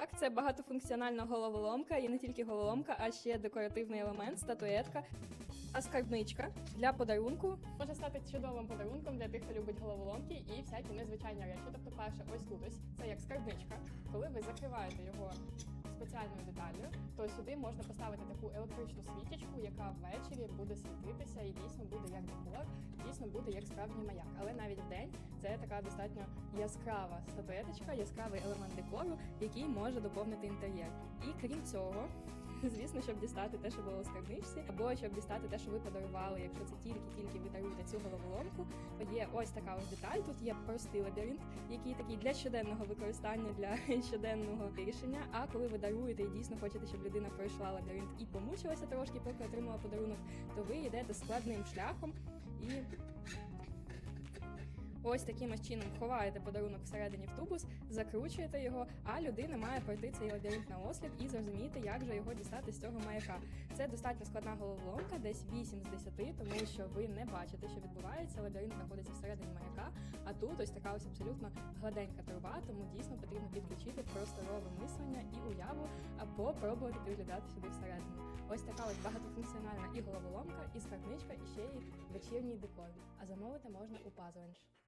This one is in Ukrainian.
Так, це багатофункціональна головоломка, і не тільки головоломка, а ще декоративний елемент, статуетка. А скарбничка для подарунку може стати чудовим подарунком для тих, хто любить головоломки і всякі незвичайні речі. Тобто, перше, ось тут ось це як скарбничка. Коли ви закриваєте його то сюди можна поставити таку електричну свічечку, яка ввечері буде світитися і дійсно буде як декор, дійсно буде як справжній маяк. Але навіть вдень це така достатньо яскрава статуеточка, яскравий елемент декору, який може доповнити інтер'єр. І крім цього. Звісно, щоб дістати те, що було у скарбничці, або щоб дістати те, що ви подарували, якщо це тільки-тільки ви цю головоломку, є ось така ось деталь. Тут є простий лабіринт, який такий для щоденного використання, для щоденного вирішення. А коли ви даруєте і дійсно хочете, щоб людина пройшла лабіринт і помучилася трошки, поки отримала подарунок, то ви йдете складним шляхом і. Ось таким ось чином ховаєте подарунок всередині в тубус, закручуєте його, а людина має пройти цей лабіринт на осліп і зрозуміти, як же його дістати з цього маяка. Це достатньо складна головоломка, десь 8 з 10, тому що ви не бачите, що відбувається. Лабіринт знаходиться всередині маяка. А тут ось така ось абсолютно гладенька труба, тому дійсно потрібно підключити просторове мислення і уяву, або пробувати підглядати сюди всередину. Ось така ось багатофункціональна і головоломка, і скарбничка, і ще й вечірній декор. А замовити можна у Puzzlench.